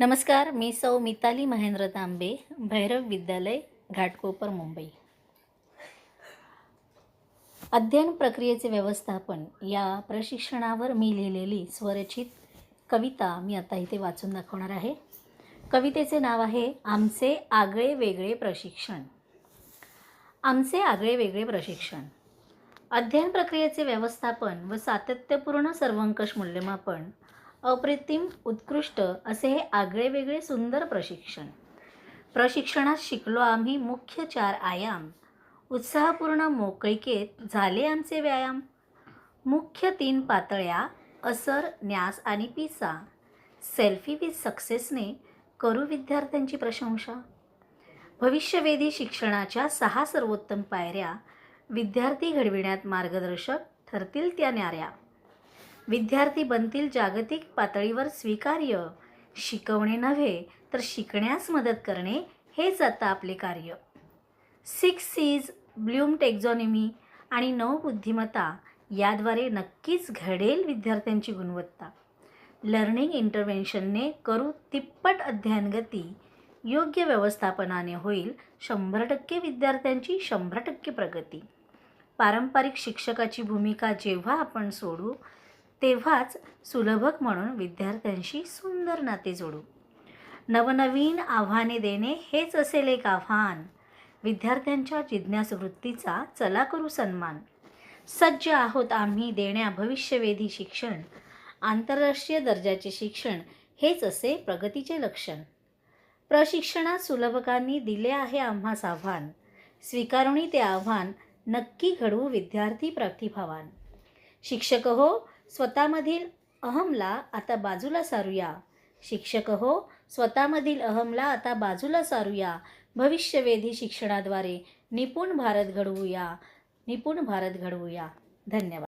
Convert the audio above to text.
नमस्कार मी सौ मिताली महेंद्र तांबे भैरव विद्यालय घाटकोपर मुंबई. अध्ययन प्रक्रियेचे व्यवस्थापन या प्रशिक्षणावर मी लिहिलेली स्वरचित कविता मी आता इथे वाचून दाखवणार आहे. कवितेचे नाव आहे आमचे आगळे वेगळे प्रशिक्षण. आमचे आगळे वेगळे प्रशिक्षण. अध्ययन प्रक्रियेचे व्यवस्थापन व सातत्यपूर्ण सर्वंकष मूल्यमापन अप्रतिम उत्कृष्ट असे हे आगळे वेगळे सुंदर प्रशिक्षण. प्रशिक्षणात शिकलो आम्ही मुख्य चार आयाम. उत्साहपूर्ण मोकळीकेत झाले आमचे व्यायाम. मुख्य तीन पातळ्या असर न्यास आणि पिसा. सेल्फी विथ सक्सेसने करू विद्यार्थ्यांची प्रशंसा. भविष्यवेधी शिक्षणाच्या सहा सर्वोत्तम पायऱ्या विद्यार्थी घडविण्यात मार्गदर्शक ठरतील त्या न्याऱ्या. विद्यार्थी बनतील जागतिक पातळीवर स्वीकार्य. शिकवणे नव्हे तर शिकण्यास मदत करणे हेच आता आपले कार्य. सिक्स सीज ब्ल्यूम टेक्झॉनॉमी आणि नवबुद्धिमत्ता याद्वारे नक्कीच घडेल विद्यार्थ्यांची गुणवत्ता. लर्निंग इंटरव्हेन्शनने करू तिप्पट अध्ययनगती योग्य व्यवस्थापनाने होईल शंभर टक्के विद्यार्थ्यांची शंभर टक्के प्रगती. पारंपरिक शिक्षकाची भूमिका जेव्हा आपण सोडू तेव्हाच सुलभक म्हणून विद्यार्थ्यांशी सुंदर नाते जोडू. नवनवीन आव्हाने देणे हेच असेल एक आव्हान. विद्यार्थ्यांच्या जिज्ञास वृत्तीचा चला करू सन्मान. सज्ज आहोत आम्ही देण्या भविष्यवेधी शिक्षण. आंतरराष्ट्रीय दर्जाचे शिक्षण हेच असे प्रगतीचे लक्षण. प्रशिक्षणात सुलभकांनी दिले आहे आम्हास आव्हान. स्वीकारुणी ते आव्हान नक्की घडवू विद्यार्थी प्रतिभावान. शिक्षक हो स्वतःमधील अहमला आता बाजूला सारूया. शिक्षक हो स्वतःमधील अहमला आता बाजूला सारूया. भविष्यवेधी शिक्षणाद्वारे निपुण भारत घडवूया. निपुण भारत घडवूया. धन्यवाद.